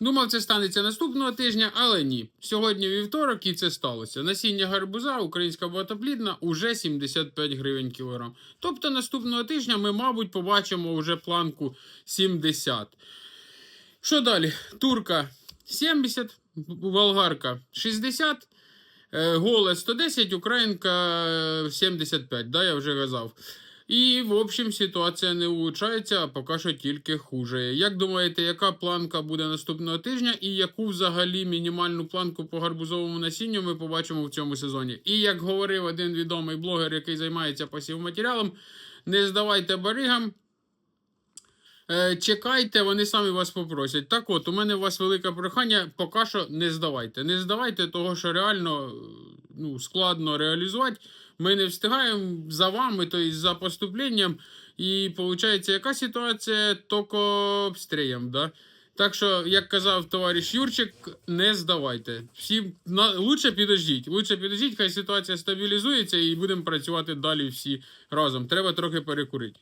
Думав, це станеться наступного тижня, але ні. Сьогодні вівторок і це сталося. Насіння гарбуза, українська багатоплідна, уже 75 гривень кілограм. Тобто наступного тижня ми, мабуть, побачимо вже планку 70. Що далі? Турка 70, болгарка 60, е, голе 110, українка е, 75, да, я вже казав. І, в общем, ситуація не улучшається, а поки що тільки хуже. Як думаєте, яка планка буде наступного тижня, і яку взагалі мінімальну планку по гарбузовому насінню ми побачимо в цьому сезоні? І як говорив один відомий блогер, який займається пасівматеріалом, не здавайте баригам. Е, Чекайте, вони самі вас попросять. Так от, у мене у вас велике прохання, поки що не здавайте. Не здавайте, того що реально е, ну, складно реалізувати. Ми не встигаємо за вами, тобто за поступленням. І виходить, яка ситуація? Тільки обстрієм, да? Так що, як казав товариш Юрчик, не здавайте. Всі на лучше підождіть. Лучше підождіть, хай ситуація стабілізується і будемо працювати далі всі разом. Треба трохи перекурити.